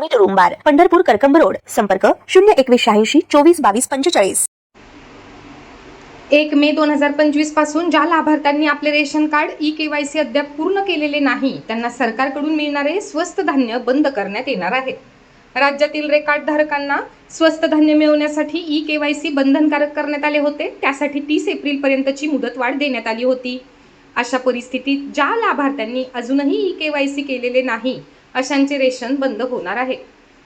नियमित room bar Pandharpur Karkamb road. संपर्क शून्य एकवीस शहाऐंशी चोवीस बावीस पंचेचाळीस. एक मे दोन हजार पंचवीसपासून ज्या लाभार्थ्यांनी आपले ration card E K Y C अद्याप पूर्ण केलेले नाही त्यांना सरकारकडून मिळणारे स्वस्त धान्य बंद करण्यात येणार आहे. राज्यातील रेकार्ड धारकांना स्वस्त धान्य मिळवण्यासाठी ई के वाय सी बंधनकारक करण्यात आले होते त्यासाठी तीस एप्रिलपर्यंतची मुदतवाढ देण्यात आली होती. अशा परिस्थितीत ज्या लाभार्थ्यांनी अजूनही ई के वाय सी केलेले नाही अशांचे रेशन बंद होणार आहे.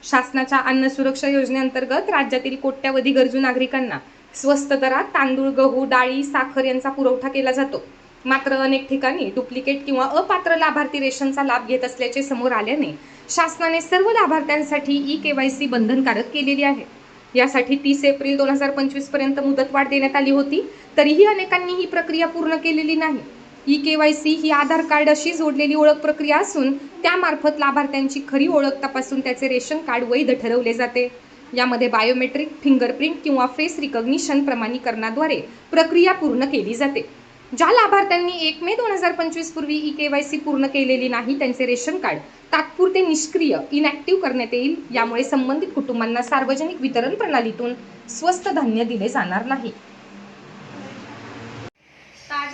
शासनाच्या अन्न सुरक्षा योजनेअंतर्गत राज्यातील कोट्यावधी गरजू नागरिकांना स्वस्त दरात तांदूळ गहू डाळी साखर यांचा पुरवठा केला जातो. मात्र अनेक ठिकाणी डुप्लिकेट किंवा अपात्र लाभार्थी रेशनचा लाभ घेत असल्याचे समोर आल्याने शासनाने सर्व लाभार्थ्यांसाठी ई के वाय सी बंधनकारक केलेली आहे. यासाठी तीस एप्रिल दोन हजार पंचवीसपर्यंत मुदतवाढ देण्यात आली होती तरीही अनेकांनी ही प्रक्रिया पूर्ण केलेली नाही. ई के वाय सी ही आधार कार्ड अशी जोडलेली ओळख प्रक्रिया असून त्यामार्फत लाभार्थ्यांची खरी ओळख तपासून त्याचे रेशन कार्ड वैध ठरवले जाते. यामध्ये बायोमेट्रिक फिंगरप्रिंट किंवा फेस रिकग्निशन प्रमाणीकरणाद्वारे प्रक्रिया पूर्ण केली जाते. ज्या लाभार्थ्यांनी एक मे दोन हजार पंचवीस पूर्वी ई के वाय सी पूर्ण केलेली नाही त्यांचे रेशन कार्ड तात्पुरते निष्क्रिय इनॅक्टिव्ह करण्यात येईल यामुळे संबंधित कुटुंबांना सार्वजनिक वितरण प्रणालीतून स्वस्त धान्य दिले जाणार नाही.